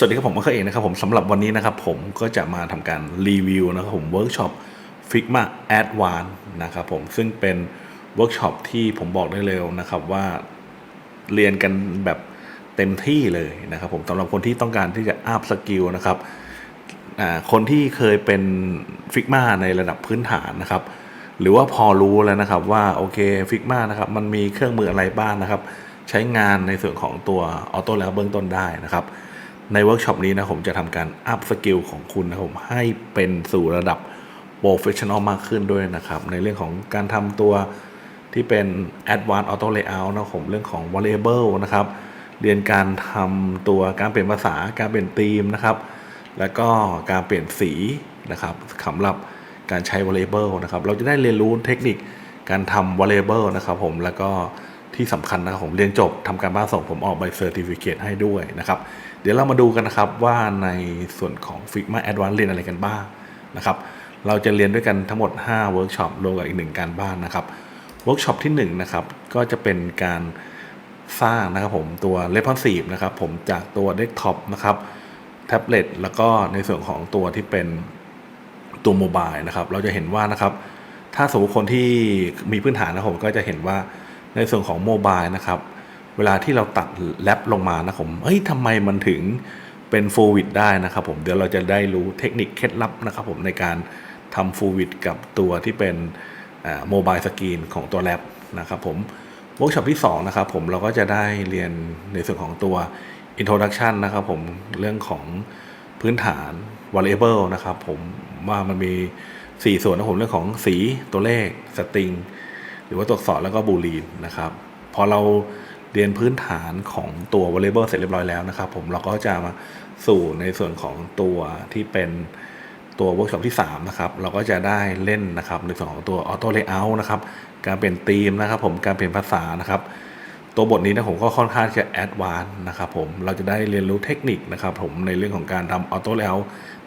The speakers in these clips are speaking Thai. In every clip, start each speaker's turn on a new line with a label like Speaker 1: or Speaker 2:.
Speaker 1: สวัสดีครับผมก็เองนะครับผมสำหรับวันนี้นะครับผมก็จะมาทำการรีวิวนะครับผมเวิร์กช็อป Figma Advance นะครับผมซึ่งเป็นเวิร์กช็อปที่ผมบอกได้เร็วนะครับว่าเรียนกันแบบเต็มที่เลยนะครับผมสำหรับคนที่ต้องการที่จะอัพสกิลนะครับอ่าคนที่เคยเป็น Figma ในระดับพื้นฐานนะครับ หรือว่าพอรู้แล้วนะครับว่าโอเค Figma นะครับมันมีเครื่องมืออะไรบ้างนะครับ ใช้งานในส่วนของตัวออโต้แล้วเบื้องต้นได้นะครับ ในเวิร์กช็อปนี้นะผมจะทำการอัพสกิลของคุณนะผมให้เป็นสู่ระดับโปรเฟชชั่นอลมากขึ้นด้วยนะครับ ในเรื่องของการทำตัวที่เป็น Advanced Auto Layout นะผมเรื่องของ Variable นะครับ เรียนการทำตัวการเปลี่ยนภาษาการเปลี่ยนธีมนะครับ แล้วก็การเปลี่ยนสีนะครับสำหรับการใช้ variable นะครับ เราจะได้เรียนรู้เทคนิคการทำ variable นะครับผมแล้วก็ ที่สำคัญนะครับผมเรียนจบทำการบ้านส่งผมออกใบเซอร์ติฟิเคตให้ด้วยนะครับ เดี๋ยวเรามาดูกันนะครับว่าในส่วนของ Figma Advanced เรียนอะไรกันบ้างนะครับ เราจะเรียนด้วยกันทั้งหมด5เวิร์กช็อปรวมกับอีกหนึ่งการบ้านนะครับเวิร์กช็อปที่1นะครับก็จะเป็นการสร้างนะครับผมตัว responsive นะครับผมจากตัว desktop นะครับแท็บเล็ตแล้วก็ในส่วนของตัวที่เป็นตัวโมบายนะครับ เราจะเห็นว่านะครับ ถ้าสมมติคนที่มีพื้นฐานนะครับผมก็จะเห็นว่า ในส่วนของโมบายนะครับ เวลาที่เราตัดแรปลงมานะผมเฮ้ยทำไมมันถึงเป็นฟูวิดได้นะครับผมเดี๋ยวเราจะได้รู้เทคนิคเคล็ดลับนะครับผมในการทำฟูวิดกับตัวที่เป็นโมบายสกรีนของตัวแรปนะครับผมเวิร์กช็อปที่2นะครับผมเราก็จะได้เรียนในส่วนของตัว introduction นะครับผมเรื่องของพื้นฐาน variable นะครับผมว่ามันมี 4 ส่วนนะผมเรื่องของสีตัวเลขสตริง หรือว่าตัวอักษรแล้วก็บูลีนนะครับพอเราเรียนพื้นฐานของตัว variable เสร็จเรียบร้อยแล้วนะครับ ผมเราก็จะมาสู่ในส่วนของตัวที่เป็นตัวเวิร์กช็อปที่ 3 นะครับ เราก็จะได้เล่นนะครับในส่วนของตัว auto layout นะครับ การเปลี่ยนธีมนะครับ ผมการเปลี่ยนภาษานะครับ ตัวบทนี้นะผมก็ค่อนข้างจะแอดวานนะครับผมเราจะได้เรียนรู้เทคนิคนะครับ ผมในเรื่องของการทำออโต้แล้ว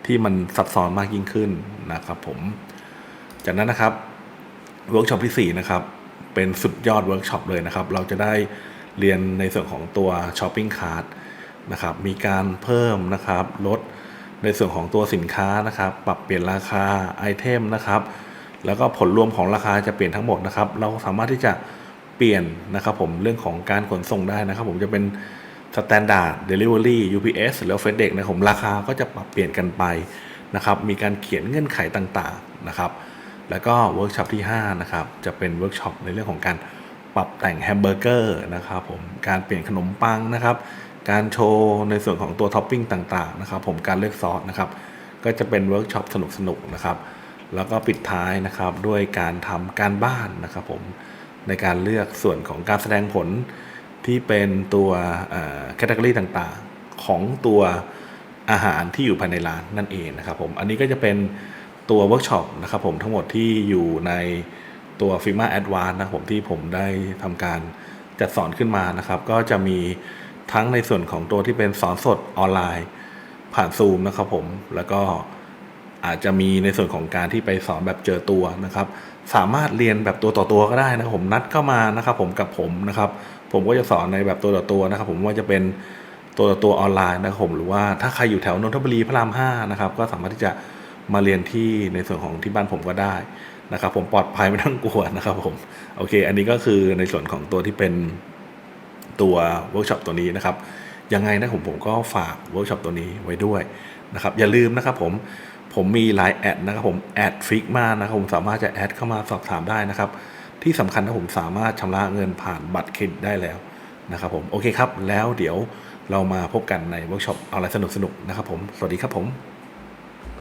Speaker 1: ที่มันซับซ้อนมากยิ่งขึ้นนะครับ ผม จากนั้นนะครับ เวิร์กช็อปที่ 4 นะครับ เป็นสุดยอดเวิร์กช็อปเลยนะครับ เราจะได้เรียนในส่วนของตัวช้อปปิ้งคาร์ดนะครับ มีการเพิ่มนะครับลดในส่วนของตัวสินค้านะครับ ปรับเปลี่ยนราคาไอเทมนะครับ แล้วก็ผลรวมของราคาจะเปลี่ยนทั้งหมดนะครับ เราสามารถที่จะเปลี่ยนนะครับผมเรื่องของการขนส่งได้นะครับ ผมจะเป็น Standard Delivery UPS หรือ FedEx นะผมราคาก็จะปรับเปลี่ยนกันไปนะครับ มีการเขียนเงื่อนไขต่างๆนะครับ แล้วก็เวิร์กช็อปที่5นะครับจะเป็นเวิร์กช็อปในเรื่องของการปรับแต่งแฮมเบอร์เกอร์นะครับผมการเปลี่ยนขนมปังนะครับ การโชว์ในส่วนของตัวท็อปปิ้งต่างๆนะครับผมการเลือกซอสนะครับก็จะเป็นเวิร์กช็อปสนุกๆนะครับแล้วก็ปิดท้ายนะครับด้วยการทำการบ้านนะครับผมในการเลือกส่วนของการแสดงผลที่เป็นตัวแคตตากรีต่างๆ ของตัวอาหารที่อยู่ภายในร้านนั่นเองนะครับผมอันนี้ก็จะเป็น ตัวเวิร์กช็อปนะครับผมทั้งหมดที่อยู่ในตัว Figma Advance นะครับผมที่ผมได้ทำการจัดสอนขึ้นมานะครับ ก็จะมีทั้งในส่วนของตัวที่เป็นสอนสดออนไลน์ ผ่านซูมนะครับผมแล้วก็อาจจะมีในส่วนของการที่ไปสอนแบบเจอตัวนะครับ สามารถเรียนแบบตัวต่อตัวก็ได้นะครับผมนัดเข้ามานะครับผมกับผมนะครับ ผมก็จะสอนในแบบตัวต่อตัวนะครับ ผมว่าจะเป็นตัวต่อตัวออนไลน์นะครับผมหรือว่าถ้าใครอยู่แถวนนทบุรีพระรามห้านะครับก็สามารถที่จะ มาเรียนที่ในส่วนของที่บ้านผมก็ได้นะครับผมปลอดภัยไม่ต้องกลัวนะครับผมโอเค อันนี้ก็คือในส่วนของตัวที่เป็นตัวเวิร์กช็อปตัวนี้นะครับยังไงนะผมผมก็ฝากเวิร์กช็อปตัวนี้ไว้ด้วยนะครับอย่าลืมนะครับผมผมมีไลน์แอดนะครับผมแอดฟิกมานะครับผมสามารถจะแอดเข้ามาสอบถามได้นะครับ ที่สำคัญนะผมสามารถชำระเงินผ่านบัตรเครดิตได้แล้วนะครับผมโอเคครับ แล้วเดี๋ยวเรามาพบกันในเวิร์กช็อปอะไรสนุกๆนะครับผม สวัสดีครับผม